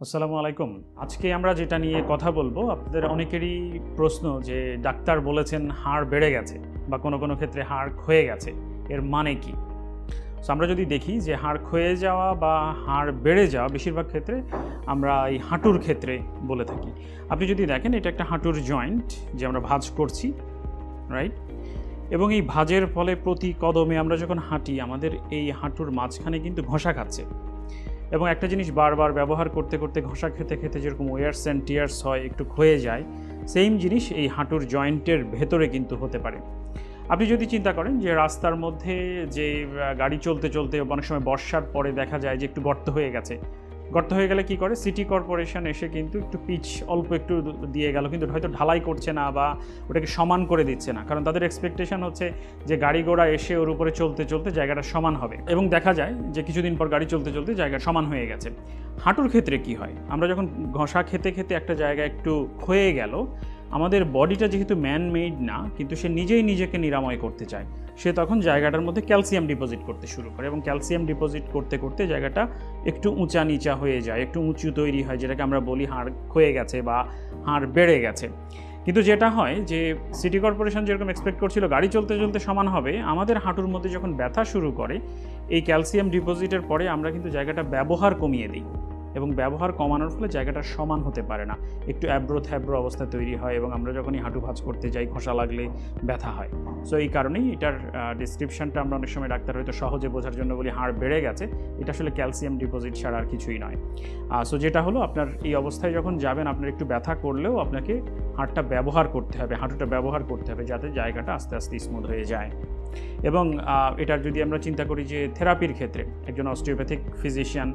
আসসালামু আলাইকুম। আজকে আমরা যেটা নিয়ে কথা বলব আপনাদের অনেকেরই প্রশ্ন যে ডাক্তার বলেছেন হাড় বেড়ে গেছে বা কোনো কোনো ক্ষেত্রে হাড় ক্ষয়ে গেছে এর মানে কি? So, আমরা যদি দেখি যে হাড় ক্ষয়ে যাওয়া বা হাড় বেড়ে যাওয়া বেশিরভাগ ক্ষেত্রে আমরা এই হাঁটুর ক্ষেত্রে বলে থাকি। আপনি যদি দেখেন এটা একটা হাঁটুর জয়েন্ট যে আমরা ভাজ করছি রাইট এবং এই ভাজের ফলে প্রতি কদমে আমরা যখন হাঁটি আমাদের এই হাঁটুর মাঝখানে কিন্তু ঘষা খাচ্ছে। এবং একটা জিনিস বারবার ব্যবহার করতে করতে ঘষা খেতে খেতে যেরকম ওয়ার্স অ্যান্ড টিয়ার্স হয়, একটু ক্ষয়ে যায় সেম জিনিস এই হাঁটুর জয়েন্টের ভেতরে কিন্তু হতে পারে। আপনি যদি চিন্তা করেন যে রাস্তার মধ্যে যে গাড়ি চলতে চলতে অনেক সময় বর্ষার পরে দেখা যায় যে একটু গর্ত হয়ে গেছে গর্ত হয়ে গেলে কি করে? সিটি কর্পোরেশন এসে কিন্তু একটু পিচ অল্প একটু দিয়ে গেল। কিন্তু হয়তো ঢালাই করছে না বা ওটাকে সমান করে দিচ্ছে না। কারণ তাদের এক্সপেকটেশন হচ্ছে যে গাড়ি ঘোড়া এসে ওর উপরে চলতে চলতে জায়গাটা সমান হবে। এবং দেখা যায় যে কিছুদিন পর গাড়ি চলতে চলতে জায়গা সমান হয়ে গেছে। হাঁটুর ক্ষেত্রে কি হয়? আমরা যখন ঘষা খেতে খেতে একটা জায়গা একটু ক্ষয়ে গেল আমাদের বডিটা যেহেতু ম্যান মেড না, কিন্তু সে নিজেই নিজেকে নিরাময় করতে চায়। সে তখন জায়গাটার মধ্যে ক্যালসিয়াম ডিপোজিট করতে শুরু করে এবং ক্যালসিয়াম ডিপোজিট করতে করতে জায়গাটা একটু উঁচা নিচা হয়ে যায়, একটু উঁচু তৈরি হয়, যেটাকে আমরা বলি হাড় ক্ষয়ে গেছে বা হাড় বেড়ে গেছে। কিন্তু যেটা হয় যে সিটি কর্পোরেশন যেরকম এক্সপেক্ট করছিল গাড়ি চলতে চলতে সমান হবে, আমাদের হাঁটুর মধ্যে যখন ব্যথা শুরু করে, এই ক্যালসিয়াম ডিপোজিটের পরে আমরা কিন্তু জায়গাটা ব্যবহার কমিয়ে দিই। এবং ব্যবহার কমানোর ফলে জায়গাটা সমান হতে পারে না। একটু অ্যাব্রো থ্যাব্রো অবস্থা তৈরি হয় এবং আমরা যখনই হাঁটু ভাঁজ করতে যাই ঘষা লাগলে ব্যথা হয়। সো এই কারণেই এটার ডিসক্রিপশনটা আমরা অনেক সময় ডাক্তার হয়তো সহজে বোঝার জন্য বলি, হাড় বেড়ে গেছে। এটা আসলে ক্যালসিয়াম ডিপোজিট ছাড়া আর কিছুই নয়। সো যেটা হলো আপনার এই অবস্থায় যখন যাবেন, আপনার একটু ব্যথা করলেও আপনাকে হাড়টা ব্যবহার করতে হবে, হাঁটুটা ব্যবহার করতে হবে যাতে জায়গাটা আস্তে আস্তে স্মুথ হয়ে যায়। এবং এটার যদি আমরা চিন্তা করি যে থেরাপির ক্ষেত্রে, একজন অস্টিওপ্যাথিক ফিজিশিয়ান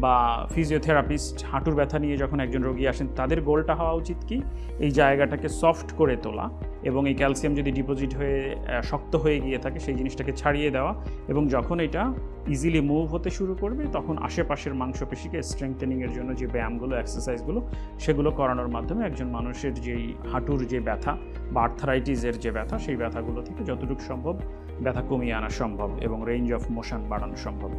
বা ফিজিওথেরাপিস্ট হাঁটুর ব্যথা নিয়ে যখন একজন রোগী আসেন, তাদের গোলটা হওয়া উচিত কি? এই জায়গাটাকে সফট করে তোলা এবং এই ক্যালসিয়াম যদি ডিপোজিট হয়ে শক্ত হয়ে গিয়ে থাকে, সেই জিনিসটাকে ছাড়িয়ে দেওয়া এবং যখন এটা ইজিলি মুভ হতে শুরু করবে, তখন আশেপাশের মাংসপেশিকে স্ট্রেংথেনিংয়ের জন্য যে ব্যায়ামগুলো এক্সারসাইজগুলো সেগুলো করানোর মাধ্যমে একজন মানুষের যেই হাঁটুর যে ব্যথা বা আর্থারাইটিসের যে ব্যথা, সেই ব্যথাগুলো থেকে যতটুকু সম্ভব ব্যথা কমিয়ে আনা সম্ভব এবং রেঞ্জ অফ মোশন বাড়ানো সম্ভব।